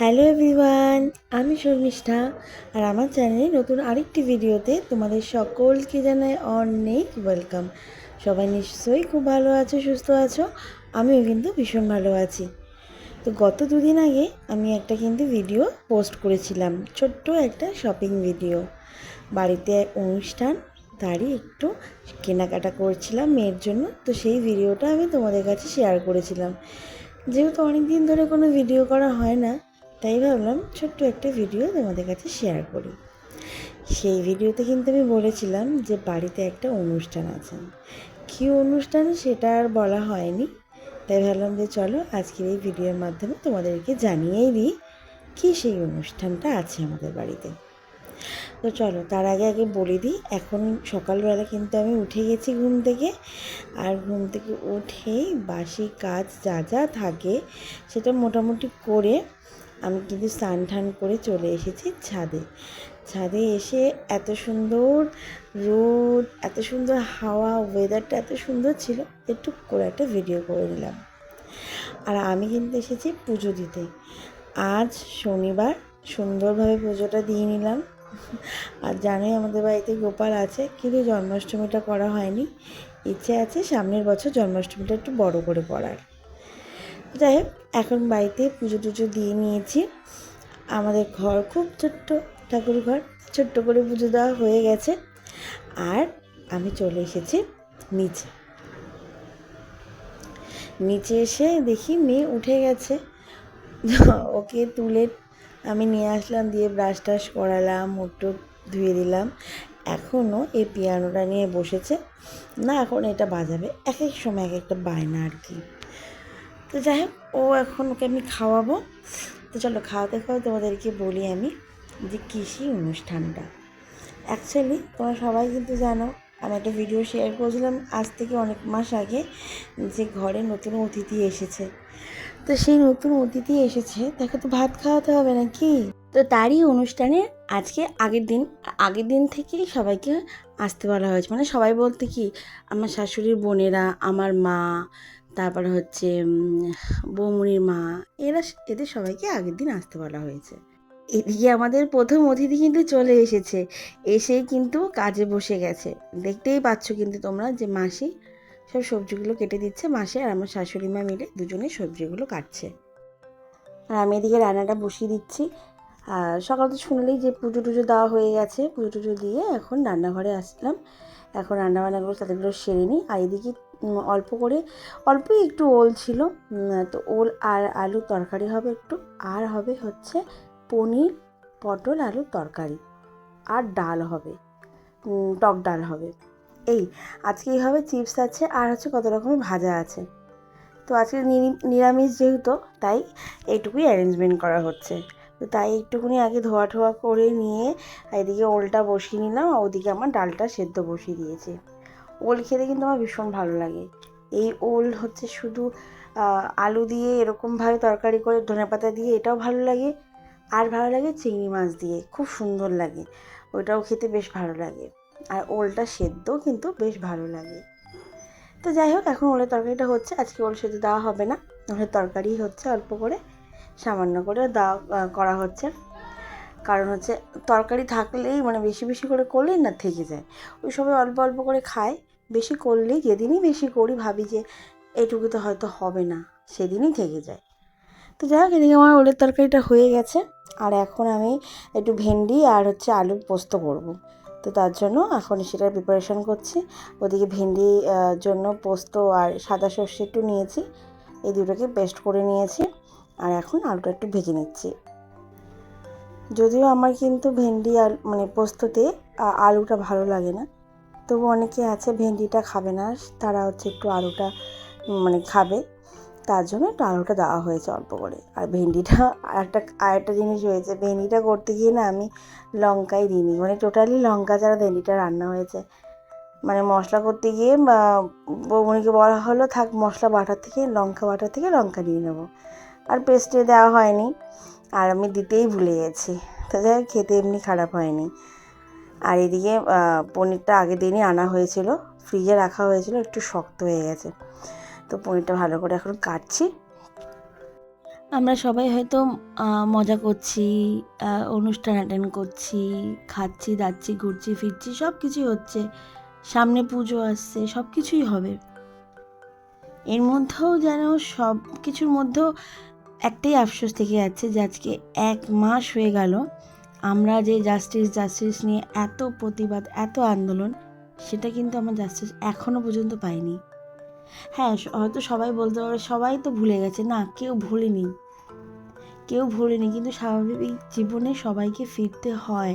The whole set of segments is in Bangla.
হ্যালো এভরিওয়ান, আমি শর্মিষ্ঠা আর আমার চ্যানেলে নতুন আরেকটি ভিডিওতে তোমাদের সকলকে জানাই অনেক ওয়েলকাম। সবাই নিশ্চয়ই খুব ভালো আছো, সুস্থ আছো? আমিও কিন্তু ভীষণ ভালো আছি। তো গত দুদিন আগে আমি একটা কিন্তু ভিডিও পোস্ট করেছিলাম, ছোট্ট একটা শপিং ভিডিও। বাড়িতে অনুষ্ঠান, তারই একটু কেনাকাটা করছিলাম মেয়ের জন্য, তো সেই ভিডিওটা আমি তোমাদের কাছে শেয়ার করেছিলাম। যেহেতু অনেক দিন ধরে কোনো ভিডিও করা হয় না, তাই ভাবলাম ছোট্ট একটা ভিডিও তোমাদের কাছে শেয়ার করি। সেই ভিডিওতে কিন্তু আমি বলেছিলাম যে বাড়িতে একটা অনুষ্ঠান আছে। কী অনুষ্ঠান সেটা আর বলা হয়নি। তাই ভাবলাম যে চলো আজকের এই ভিডিওর মাধ্যমে তোমাদেরকে জানিয়েই দিই কী সেই অনুষ্ঠানটা আছে আমাদের বাড়িতে। তো চলো, তার আগে আগে বলে দিই, এখন সকালবেলা কিন্তু আমি উঠে গেছি ঘুম থেকে। আর ঘুম থেকে উঠেই বাসি কাজ যা যা থাকে সেটা মোটামুটি করে আমি কিন্তু স্নান টান করে চলে এসেছি ছাদে। ছাদে এসে এত সুন্দর রোদ, এত সুন্দর হাওয়া ওয়েদারটা এত সুন্দর ছিল একটু করে একটা ভিডিও করে নিলাম। আর আমি কিন্তু এসেছি পুজো দিতে। আজ শনিবার সুন্দরভাবে পুজোটা দিয়ে নিলাম। আর জানোই আমাদের বাড়িতে গোপাল আছে, কিন্তু জন্মাষ্টমীটা করা হয়নি। ইচ্ছে আছে সামনের বছর জন্মাষ্টমীটা একটু বড় করে করার। যাই হোক, এখন বাড়িতে পুজো টুজো দিয়ে নিয়েছি। আমাদের ঘর খুব ছোট্ট, ঠাকুর ঘর, ছোট্ট করে পুজো দেওয়া হয়ে গেছে। আর আমি চলে এসেছি নিচে। নিচে এসে দেখি মেয়ে উঠে গেছে। ওকে তুলে আমি নিয়ে আসলাম, দিয়ে ব্রাশ টাশ করালাম, মুখ ধুয়ে দিলাম। এখনও এই পিয়ানোটা নিয়ে বসেছে। না, এখন এটা বাজাবে। এক এক সময় এক একটা বায়না আর কি। তো যাই হোক, ও এখন ওকে আমি খাওয়াবো। তো চলো, খাওয়াতে খাওয়াতে তোমাদেরকে বলি আমি যে কৃষি অনুষ্ঠানটা। অ্যাকচুয়ালি তোমরা সবাই কিন্তু জানো আমি একটা ভিডিও শেয়ার করেছিলাম আজ থেকে অনেক মাস আগে যে ঘরে নতুন অতিথি এসেছে। তো সেই নতুন অতিথি এসেছে, তাকে তো ভাত খাওয়াতে হবে নাকি? তো তারই অনুষ্ঠানে আজকে আগের দিন আগের দিন থেকেই সবাইকে আসতে বলা হয়েছে। মানে সবাই বলতে কি, আমার শাশুড়ির বোনেরা, আমার মা, তারপর হচ্ছে বৌমনির মা, এরা, এদের সবাইকে আগের দিন আসতে বলা হয়েছে। এদিকে আমাদের প্রথম অতিথি কিন্তু চলে এসেছে। এসে কিন্তু কাজে বসে গেছে। দেখতেই পাচ্ছ কিন্তু তোমরা যে মাসি সব সবজিগুলো কেটে দিচ্ছে। মাসি আর আমার শাশুড়ি মা মিলে দুজনে সবজিগুলো কাটছে। আর আমি এদিকে রান্নাটা বসিয়ে দিচ্ছি। আর সকাল তো শুনলেই যে পুজো টুজো দেওয়া হয়ে গেছে। পুজো টুজো দিয়ে এখন রান্নাঘরে আসলাম। এখন রান্না রান্নাবান্নাগুলো তাদেরগুলো সেরে নিই। আর এদিকে অল্প করে, অল্পই একটু ওল ছিল। তো ওল আর আলু তরকারি হবে একটু। আর হবে হচ্ছে পনির, পটল, আলুর তরকারি। আর ডাল হবে। টক ডাল হবে। এই, আজকে এইভাবে চিপস আছে, আর হচ্ছে কত রকমের ভাজা আছে। তো আজকে নিরি- নিরামিষ যেহেতু, তাই এইটুকুই অ্যারেঞ্জমেন্ট করা হচ্ছে। তো তাই একটুখানি আগে ধোয়া ঠোয়া করে নিয়ে এদিকে ওলটা বসিয়ে নিলাম ওদিকে আমার ডালটা সেদ্ধ বসিয়ে দিয়েছি। ওল খেতে কিন্তু আমার ভীষণ ভালো লাগে। এই ওল হচ্ছে শুধু আলু দিয়ে এরকমভাবে তরকারি করে, ধনেপাতা দিয়ে এটাও ভালো লাগে। আর ভালো লাগে চিংড়ি মাছ দিয়ে, খুব সুন্দর লাগে। ওইটাও খেতে বেশ ভালো লাগে। আর ওলটা সেদ্ধ কিন্তু বেশ ভালো লাগে। তো যাই হোক, এখন ওলের তরকারিটা হচ্ছে, আজকে ওল সেদ্ধ দেওয়া হবে না। ওলের তরকারি হচ্ছে অল্প করে, সামান্য করে দেওয়া করা হচ্ছে। কারণ হচ্ছে তরকারি থাকলেই মানে বেশি বেশি করে করলেই না থেকে যায়। ওই সবাই অল্প অল্প করে খায় বেশি করলেই, যেদিনই বেশি করি ভাবি যে, এটুকু তো হয়তো হবে না, সেদিনই থেকে যায়। তো যাই হোক, এদিকে আমার ওলের তরকারিটা হয়ে গেছে। আর এখন আমি একটু ভেন্ডি আর হচ্ছে আলু পোস্ত করব। তো তার জন্য এখন সেটার প্রিপারেশন করছি। ওদিকে ভেন্ডি জন্য পোস্ত আর সাদা সর্ষে একটু নিয়েছি। এই দুটোকে পেস্ট করে নিয়েছি। আর এখন আলুটা একটু ভেজে নিচ্ছি। যদিও আমার কিন্তু ভেন্ডি আর মানে পোস্ততে আলুটা ভালো লাগে না। তবু অনেকে আছে ভেন্ডিটা খাবে না। তারা হচ্ছে একটু আলুটা মানে খাবে। তার জন্য একটু আলুটা দেওয়া হয়েছে অল্প করে। আর ভেন্ডিটা, আর একটা আর একটা জিনিস হয়েছে ভেন্ডিটা করতে গিয়ে না আমি লঙ্কাই দিইনি। মানে টোটালি লঙ্কা ছাড়া ভেন্ডিটা রান্না হয়েছে। মানে মশলা করতে গিয়ে বৌমনিকে বলা হলো, থাক, মশলা বাটার থেকে, লঙ্কা বাটার থেকে লঙ্কা নিয়ে নেব। আর পেস্টে দেওয়া হয়নি। আর আমি দিতেই ভুলে গেছি। তো যাই খেতে এমনি খারাপ হয়নি। আর এদিকে পনিরটা আগের দিনই আনা হয়েছিল। ফ্রিজে রাখা হয়েছিল, একটু শক্ত হয়ে গেছে। তো পনিরটা ভালো করে এখন কাটছি। আমরা সবাই হয়তো মজা করছি অনুষ্ঠান অ্যাটেন্ড করছি, খাচ্ছি, দাচ্ছি, ঘুরছি, ফিরছি সব কিছুই হচ্ছে। সামনে পুজো আসছে সব কিছুই হবে। এর মধ্যেও যেন সব কিছুর মধ্যেও একটাই আফসোস থেকে যাচ্ছে যে আজকে এক মাস হয়ে গেল। আমরা যে জাস্টিস জাস্টিস নিয়ে এত প্রতিবাদ, এত আন্দোলন, সেটা কিন্তু আমার জাস্টিস এখনও পর্যন্ত পাইনি। হ্যাঁ হয়তো সবাই বলতে পারে সবাই তো ভুলে গেছে। না, কেউ ভুলেনি। কেউ ভুলেনি, কিন্তু স্বাভাবিক জীবনে সবাইকে ফিরতে হয়।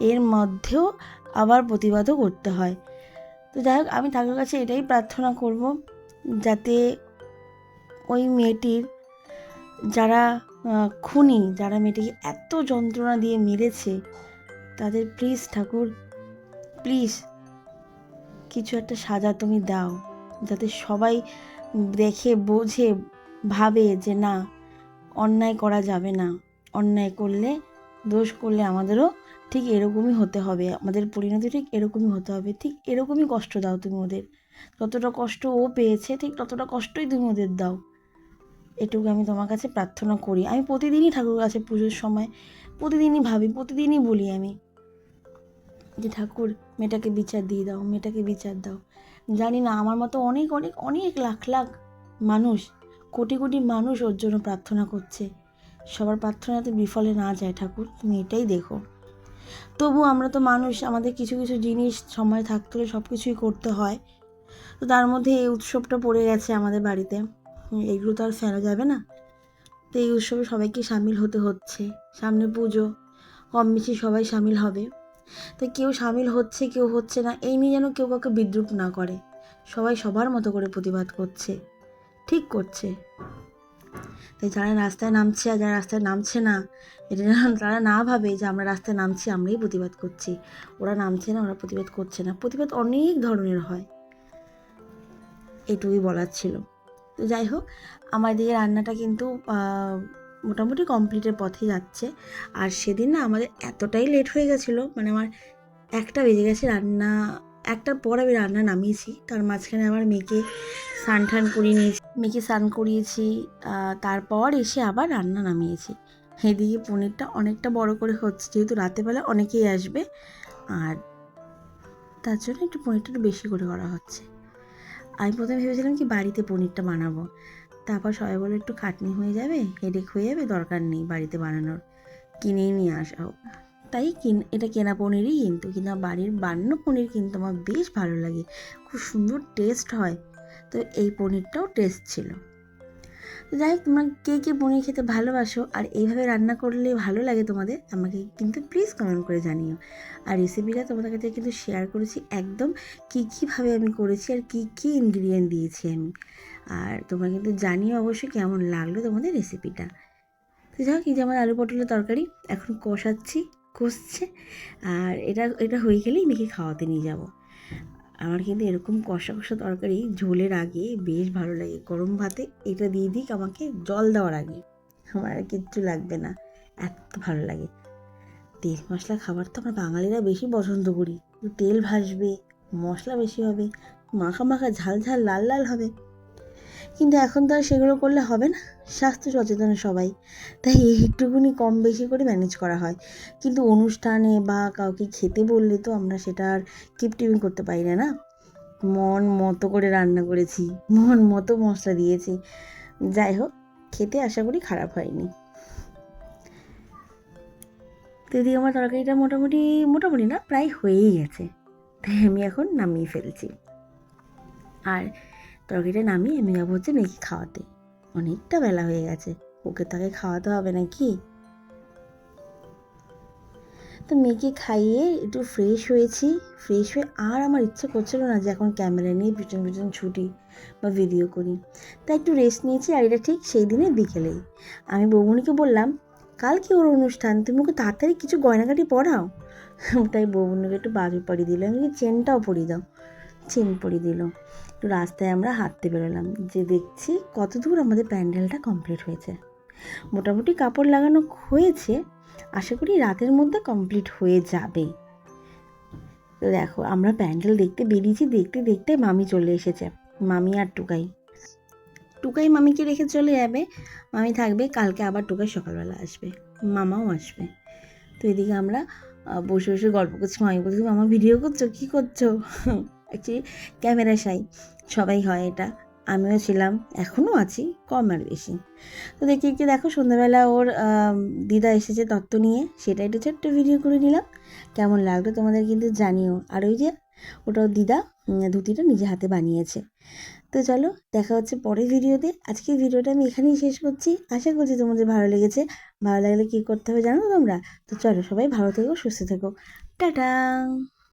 এর মধ্যেও আবার প্রতিবাদও করতে হয়। তো যাই হোক, আমি ঠাকুর কাছে এটাই প্রার্থনা করব, যাতে ওই মেয়েটির যারা খুনি, যারা মেয়েটিকে এত যন্ত্রণা দিয়ে মেরেছে, তাদের প্লিজ ঠাকুর প্লিজ কিছু একটা সাজা তুমি দাও। যাতে সবাই দেখে, বোঝে, ভাবে যে না, অন্যায় করা যাবে না। অন্যায় করলে, দোষ করলে আমাদেরও ঠিক এরকমই হতে হবে। আমাদের পরিণতি ঠিক এরকমই হতে হবে। ঠিক এরকমই কষ্ট দাও তুমি ওদের। যতটা কষ্ট ও পেয়েছে, ঠিক ততটা কষ্টই তুমি ওদের দাও। এটুকু আমি তোমার কাছে প্রার্থনা করি। আমি প্রতিদিনই ঠাকুর কাছে পুজোর সময় প্রতিদিনই ভাবি, প্রতিদিনই বলি আমি যে, ঠাকুর, মেয়েটাকে বিচার দিয়ে দাও, মেয়েটাকে বিচার দাও। জানি না আমার মতো অনেক অনেক অনেক লাখ লাখ মানুষ কোটি কোটি মানুষ ওর জন্য প্রার্থনা করছে। সবার প্রার্থনাতে বিফলে না যায় ঠাকুর তুমি এটাই দেখো। তবু আমরা তো মানুষ আমাদের কিছু কিছু জিনিস সময় থাকতে হলে সব কিছুই করতে হয়। তো তার মধ্যে এই উৎসবটা পড়ে গেছে আমাদের বাড়িতে। হুম, এইগুলো তো আর ফেলা যাবে না। তো এই উৎসবে সবাইকে সামিল হতে হচ্ছে। সামনে পুজো কম বেশি সবাই সামিল হবে। তো কেউ সামিল হচ্ছে, কেউ হচ্ছে না, এই নিয়ে যেন কেউ কাউকে বিদ্রুপ না করে। সবাই সবার মতো করে প্রতিবাদ করছে। ঠিক করছে। তাই যারা রাস্তায় নামছে আর যারা রাস্তায় নামছে না, এটা যেন তারা না ভাবে যে আমরা রাস্তায় নামছি, আমরাই প্রতিবাদ করছি। ওরা নামছে না, ওরা প্রতিবাদ করছে না। প্রতিবাদ অনেক ধরনের হয়। এটুকুই বলার ছিল। তো যাই হোক, আমার দিকে রান্নাটা কিন্তু মোটামুটি কমপ্লিটের পথে যাচ্ছে। আর সেদিন না আমাদের এতটাই লেট হয়ে গেছিল মানে আমার একটা বেজে গেছে রান্না, একটার পর আমি রান্না নামিয়েছি। তার মাঝখানে আমার মেয়েকে স্নান টান করিয়ে নিয়েছি, মেয়েকে স্নান করিয়েছি তারপর এসে আবার রান্না নামিয়েছি। এদিকে পনিরটা অনেকটা বড় করে হচ্ছে, যেহেতু রাতেবেলা অনেকেই আসবে, আর তার জন্য একটু পনিরটা একটু বেশি করে করা হচ্ছে। আমি প্রথমে ভেবেছিলাম কি বাড়িতে পনিরটা বানাবো। তারপর সবাই বলে একটু খাটনি হয়ে যাবে হেডেক হয়ে যাবে, দরকার নেই বাড়িতে বানানোর। কিনেই নিয়ে আসা। হোক তাই কিন, এটা কেনা পনিরই কিন্তু কিন্তু আমার বাড়ির বানানো পনির কিন্তু আমার বেশ ভালো লাগে, খুব সুন্দর টেস্ট হয়। তো এই পনিরটাও টেস্ট ছিল। যাই তোমরা কে কে পনির খেতে ভালোবাসো আর এইভাবে রান্না করলে ভালো লাগে তোমাদের, আমাকে কিন্তু প্লিজ কমেন্ট করে জানিও। আর রেসিপিটা তোমাদের কাছে কিন্তু শেয়ার করেছি, একদম কী কীভাবে আমি করেছি আর কী কী ইনগ্রিডিয়েন্ট দিয়েছি আমি। আর তোমরা কিন্তু জানিও অবশ্যই কেমন লাগল তোমাদের রেসিপিটা তো যাই হোক, এই যে আমার আলু পটলের তরকারি, এখন কষাচ্ছি, কষছে, আর এটা এটা হয়ে গেলেই মেয়েকে খাওয়াতে নিয়ে যাব। আমার কিন্তু এরকম কষা কষা তরকারি ঝোলের আগে বেশ ভালো লাগে। গরম ভাতে এটা দিয়ে দিক আমাকে, জল দেওয়ার আগে। আমার আর কিচ্ছু লাগবে না, এত ভালো লাগে। তেল মশলা খাবার তো আমরা বাঙালিরা বেশি পছন্দ করি। তেল ভাসবে মশলা বেশি হবে, মাখা মাখা ঝাল ঝাল, লাল লাল হবে। কিন্তু এখন তো আর সেগুলো করলে হবে না। স্বাস্থ্য সচেতন সবাই। তাই একটুকুনি কম বেশি করে ম্যানেজ করা হয়। কিন্তু অনুষ্ঠানে বা কাউকে খেতে বললে তো আমরা সেটা আর কিপটিপিং করতে পারি না না? মন মতো করে রান্না করেছি, মন মতো মশলা দিয়েছি। যাই হোক, খেতে আশা করি খারাপ হয়নি। এদিকে আমার তরকারিটা মোটামুটি মোটামুটি না, প্রায় হয়েই গেছে। তাই আমি এখন নামিয়ে ফেলছি। আর তরকারিটা নামিয়ে আমি যাব হচ্ছে মেয়েকে খাওয়াতে। অনেকটা বেলা হয়ে গেছে। ওকে তাকে খাওয়াতে হবে নাকি? তো মেয়েকে খাইয়ে একটু ফ্রেশ হয়েছি। ফ্রেশ হয়ে আর আমার ইচ্ছে করছিল না যে এখন ক্যামেরা নিয়ে পিছন পিছন ছুটি বা ভিডিও করি। তাই একটু রেস্ট নিয়েছি আর এটা ঠিক সেই দিনে বিকেলেই আমি বৌমনিকে বললাম, কালকে ওর অনুষ্ঠান, তুমি ওকে তাড়াতাড়ি কিছু গয়নাগাটি পরাও? তাই বৌমনিকে একটু বাড়ি পরিয়ে দিল আমি চেনটাও পরিয়ে দাও। চেন পরিয়ে দিল। একটু রাস্তায় আমরা হাঁটতে বেরোলাম। যে দেখছি কত দূর আমাদের প্যান্ডেলটা কমপ্লিট হয়েছে। মোটামুটি কাপড় লাগানো হয়েছে। আশা করি রাতের মধ্যে কমপ্লিট হয়ে যাবে। তো দেখো, আমরা প্যান্ডেল দেখতে বেরিয়েছি। দেখতে দেখতে মামি চলে এসেছে। মামি আর টুকাই। টুকাই মামিকে রেখে চলে যাবে। মামি থাকবে, কালকে আবার টুকাই সকালবেলা আসবে। মামাও আসবে। তো এদিকে আমরা বসে বসে গল্প করছি। মামি বলছি মামা ভিডিও করছ? কী করছ? অ্যাকচুয়ালি ক্যামেরা সাই। সবাই হয় এটা। আমিও ছিলাম এখনও আছি, কম আর বেশি। তো দেখতে দেখতে দেখো, সন্ধ্যাবেলা ওর দিদা এসেছে তত্ত্ব নিয়ে। সেটা একটু ছোট্ট ভিডিও করে নিলাম। কেমন লাগল তোমাদের কিন্তু জানিও। আর ওই যে ওটা ওর দিদা ধুতিটা নিজে হাতে বানিয়েছে। তো চলো, দেখা হচ্ছে পরের ভিডিওতে আজকের ভিডিওটা আমি এখানেই শেষ করছি। আশা করছি তোমাদের ভালো লেগেছে। ভালো লাগলে কী করতে হবে জানো তোমরা? তো চলো সবাই ভালো থেকো, সুস্থ থেকো। টাটা!